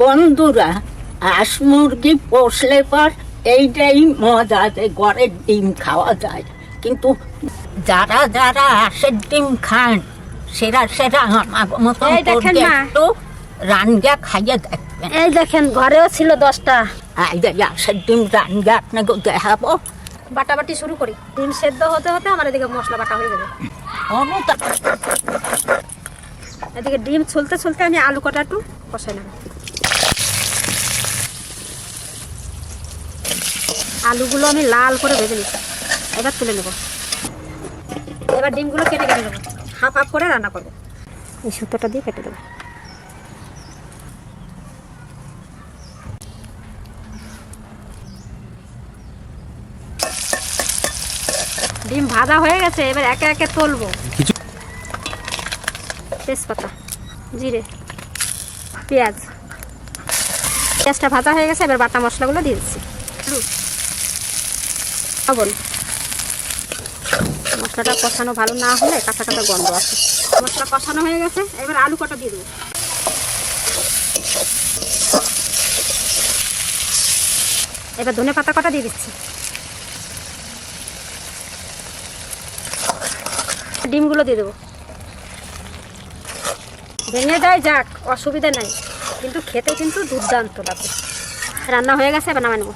বন্ধুরা হাঁস মুরগি পোষলে পর এইটাই মজা যে ঘরের ডিম খাওয়া যায়। কিন্তু যারা যারা হাঁসের ডিম খান সেরা সেরা আমার মতো দেখেন একটু রান্না খাইয়ে দেখবেন। এই দেখেন ঘরেও ছিল দশটা। হাঁসের ডিম রান্না আপনাকে দেখাবো। বাটাবাটি শুরু করি। ডিম সেদ্ধ হতে হতে আমার এদিকে মশলা বাটা হয়ে যাবে এদিকে ডিম ছুলতে ছুলতে আমি আলু কটা একটু কষাই নেব আলুগুলো আমি লাল করে ভেজে নিচ্ছি। এবার তুলে নেব। এবার ডিমগুলো কেটে কেটে দেবো হাফ হাফ করে রান্না করব। এই সুতোটা দিয়ে কেটে দেবো। ডিম ভাজা হয়ে গেছে এবার একে একে তুলবো। তেজপাতা জিরে পেঁয়াজ। পেঁয়াজটা ভাজা হয়ে গেছে এবার বাটা মশলাগুলো দিয়ে দিচ্ছি। লবণ মশলাটা কষানো ভালো না হলে কাঁচা কাঁচা গন্ধ আছে মশলা কষানো হয়ে গেছে, এবার আলু কটা দিয়ে দেবো। এবার ধনে পাতা কটা দিয়ে দিচ্ছি। ডিমগুলো দিয়ে দেবো। ভেঙে যায় যাক, অসুবিধা নাই। কিন্তু খেতে কিন্তু দুর্দান্ত লাগে। রান্না হয়ে গেছে, এবার নামাই নেব।